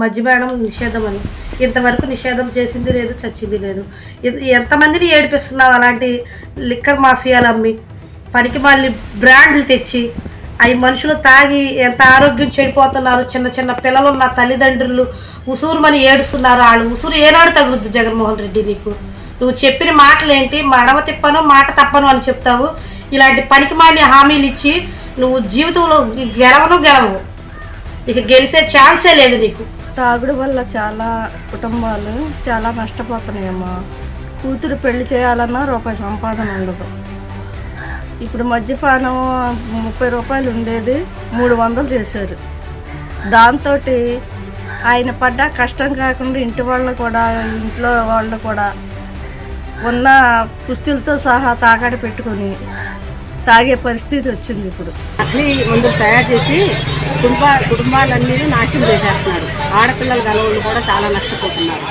మద్యపానం నిషేధం అని. ఇంతవరకు నిషేధం చేసింది లేదు చచ్చింది లేదు. ఎంతమందిని ఏడిపిస్తున్నావు అలాంటి లిక్కర్ మాఫియాలు అమ్మి? పనికి మళ్ళీ బ్రాండ్లు తెచ్చి అవి మనుషులు తాగి ఎంత ఆరోగ్యం చెడిపోతున్నారు? చిన్న చిన్న పిల్లలు ఉన్న తల్లిదండ్రులు ఉసూరుమని ఏడుస్తున్నారు వాళ్ళు ఉసూరు ఏనాడు తగులుద్ది జగన్మోహన్ రెడ్డి నీకు? నువ్వు చెప్పిన మాటలు ఏంటి మడమ తిప్పను మాట తప్పను అని చెప్తావు. ఇలాంటి పనికి మాని హామీలు ఇచ్చి నువ్వు జీవితంలో గెలవను గెలవు. ఇక గెలిచే ఛాన్సే లేదు నీకు. తాగుడు వల్ల చాలా కుటుంబాలు చాలా నష్టపోతున్నాయమ్మా. కూతురు పెళ్ళి చేయాలన్నా రూపాయి సంపాదన ఉండదు. ఇప్పుడు మద్యపానం ముప్పై రూపాయలు ఉండేది మూడు వందలు చేశారు. దాంతో ఆయన పడ్డ కష్టం కాకుండా ఇంటి వాళ్ళు కూడా ఇంట్లో వాళ్ళు కూడా ఉన్న కుస్తీలతో సహా తాగాడి పెట్టుకొని తాగే పరిస్థితి వచ్చింది ఇప్పుడు. అట్లీ ముందు తయారు చేసి కుటుంబ కుటుంబాలన్నీ నాశనం చేసేస్తున్నారు. ఆడపిల్లలు గలవాళ్ళు కూడా చాలా నష్టపోతున్నారు.